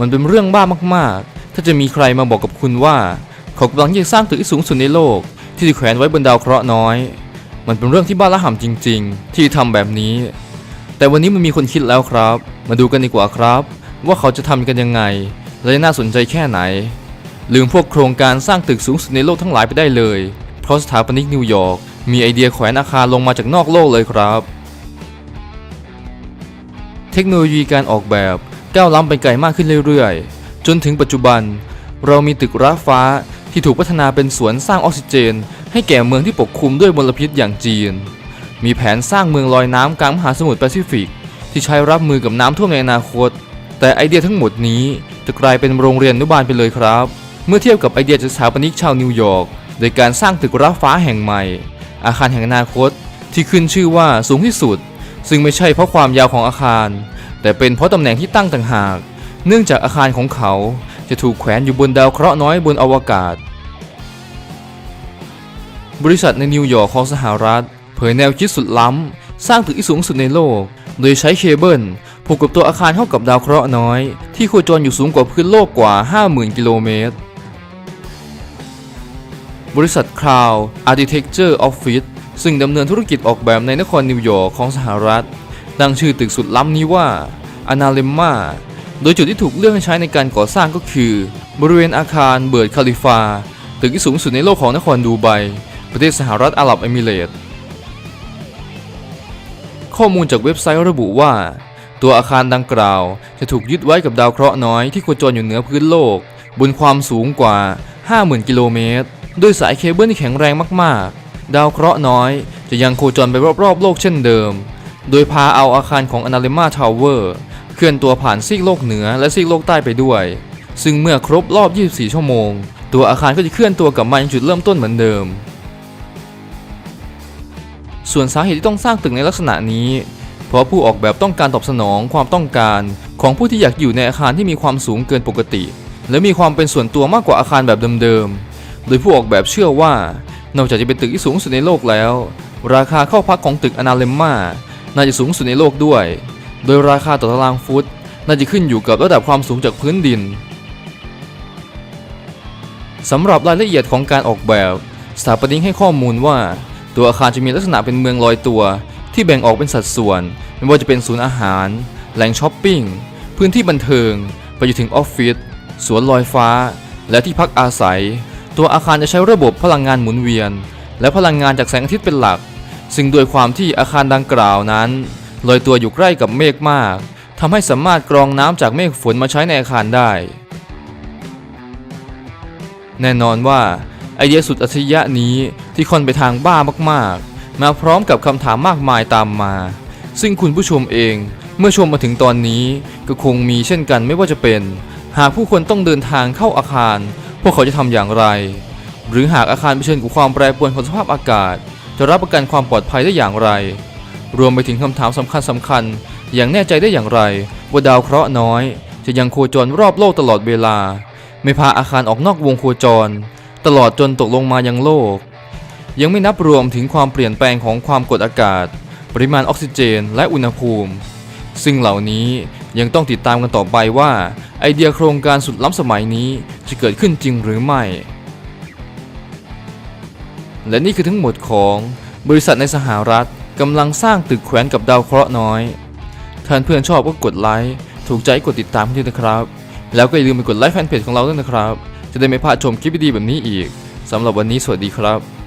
มันเป็นเรื่องบ้ามากๆ ถ้าจะมีใครมาบอกกับคุณว่า เขากำลังจะสร้างตึกที่สูงสุดในโลก ที่แขวนไว้บนดาวเคราะห์น้อย มันเป็นเรื่องที่บ้าระห่ำจริง ๆ ที่ทำแบบนี้ แต่วันนี้มันมีคนคิดแล้วครับ มาดูกันดีกว่าครับ ว่าเขาจะทำกันยังไง และน่าสนใจแค่ไหน ลืมพวกโครงการสร้างตึกสูงสุดในโลกทั้งหลายไปได้เลย เพราะสถาปนิกนิวยอร์กมีไอเดียแขวนอาคารลงมาจากนอกโลกเลยครับ เทคโนโลยีการออกแบบ ก้าวล้ำไปไกลมากขึ้นเรื่อยๆ จนถึงปัจจุบัน เรามีตึกร้าฟ้าที่ถูกพัฒนาเป็นสวนสร้างออกซิเจน ให้แก่เมืองที่ปกคลุมด้วยมลพิษอย่างจีน มีแผนสร้างเมืองลอยน้ำกลางมหาสมุทรแปซิฟิก ที่ใช้รับมือกับน้ำท่วมในอนาคต แต่ไอเดียทั้งหมดนี้จะกลายเป็นโรงเรียนอนุบาลไปเลยครับ เมื่อเทียบกับไอเดียจากสถาปนิกชาวนิวยอร์กโดยการสร้างตึกร้าฟ้าแห่งใหม่ อาคารแห่งอนาคตที่ขึ้นชื่อว่าสูงที่สุด ซึ่งไม่ใช่เพราะความยาวของอาคาร แต่เป็นเพราะตำแหน่งที่ตั้งต่างหาก เนื่องจากอาคารของเขาจะถูกแขวนอยู่บนดาวเคราะห์น้อยบนอวกาศ บริษัทในนิวยอร์กของสหรัฐ เผยแนวคิดสุดล้ำ สร้างตึกที่สูงสุดในโลก โดยใช้เคเบิลผูกกับตัวอาคารเข้ากับดาวเคราะห์น้อย ที่โคจรอยู่สูงกว่าพื้นโลกกว่า 50,000 กิโลเมตร บริษัท Crown Architecture Office ซึ่งดำเนินธุรกิจออกแบบในนครนิวยอร์กของสหรัฐ ตั้งชื่อตึกสุดล้ำนี้ว่า Analemma โดยจุดที่ถูกเลือกให้ใช้ในการก่อสร้างก็คือ บริเวณอาคารเบิร์ดคาลิฟา ตึกที่สูงสุดในโลกของนครดูไบ ประเทศสหรัฐอาหรับเอมิเรตส์ข้อมูลจากเว็บไซต์ระบุว่า ตัวอาคารดังกล่าว จะถูกยึดไว้กับดาวเคราะห์น้อยที่โคจรอยู่เหนือพื้นโลก บนความสูงกว่า 50,000 กิโลเมตรด้วยสายเคเบิลที่แข็งแรงมากๆ ดาวเคราะห์น้อย จะยังโคจรไปรอบๆโลกเช่นเดิม โดยพาเอาอาคารของ Analemma Tower เคลื่อนตัวผ่านซีกโลกเหนือและซีกโลกใต้ไปด้วย ซึ่งเมื่อครบรอบ 24 ชั่วโมง ตัวอาคารก็จะเคลื่อนตัวกลับมายังจุดเริ่มต้นเหมือนเดิม ส่วนสาเหตุที่ต้องสร้างตึกในลักษณะนี้ เพราะผู้ออกแบบต้องการตอบสนองความต้องการ ของผู้ที่อยากอยู่ในอาคารที่มีความสูงเกินปกติ และมีความเป็นส่วนตัวมากกว่าอาคารแบบเดิมๆ โดยผู้ออกแบบเชื่อว่า นอกจากจะเป็นตึกที่สูงสุดในโลกแล้ว ราคาเข้าพักของตึกอนาเลมมา น่าจะสูงสุดในโลกด้วย โดยราคาต่อตารางฟุต น่าจะขึ้นอยู่กับระดับความสูงจากพื้นดินสำหรับรายละเอียดของการออกแบบ สถาปนิกให้ข้อมูลว่า ตัวอาคารจะมีลักษณะเป็นเมืองลอยตัว ที่แบ่งออกเป็นสัดส่วน ไม่ว่าจะเป็นศูนย์อาหาร แหล่งช้อปปิ้ง พื้นที่บันเทิง ไปจนถึงออฟฟิศสวนลอยฟ้า และที่พักอาศัย ตัวอาคารจะใช้ระบบพลังงานหมุนเวียน และพลังงานจากแสงอาทิตย์เป็นหลัก ซึ่งโดวยความที่อาคารดังกล่าวนั้นลอยตัวอยู่ใกล้กับเมฆมากทำให้สามารถกรองน้ำจากเมฆฝนมาใช้ในอาคารได้ แน่นอนว่าไอเดียสุดอัจฉริยะนี้ที่ค่อนไปทางบ้ามากๆ มาพร้อมกับคำถามมากมายตามมา ซึ่งคุณผู้ชมเองเมื่อชมมาถึงตอนนี้ก็คงมีเช่นกันไม่ว่าจะเป็น หากผู้คนต้องเดินทางเข้าอาคาร พวกเขาจะทำอย่างไร หรือหากอาคารเผชิญกับความแปรปรวนของสภาพอากาศ จะรับประกันความปลอดภัยได้อย่างไร รวมไปถึงคำถามสำคัญสำคัญๆอย่างแน่ใจได้อย่างไร ว่าดาวเคราะห์น้อย จะยังโคจรรอบโลกตลอดเวลา ไม่พาอาคารออกนอกวงโคจร ตลอดจนตกลงมายังโลก ยังไม่นับรวมถึงความเปลี่ยนแปลงของความกดอากาศ ปริมาณออกซิเจน และอุณหภูมิ ซึ่งเหล่านี้ยังต้องติดตามกันต่อไปว่า ไอเดียโครงการสุดล้ำสมัยนี้จะเกิดขึ้นจริงหรือไม่ และนี่คือทั้งหมดของบริษัทในสหรัฐกำลังสร้างตึกแขวนกับดาวเคราะห์น้อย ท่านเพื่อนชอบก็กดไลค์ ถูกใจกดติดตามให้ด้วยนะครับ แล้วก็อย่าลืมไปกดไลค์แฟนเพจของเราด้วยนะครับ จะได้ไม่พลาดชมคลิปดีๆแบบนี้อีกสำหรับวันนี้สวัสดีครับ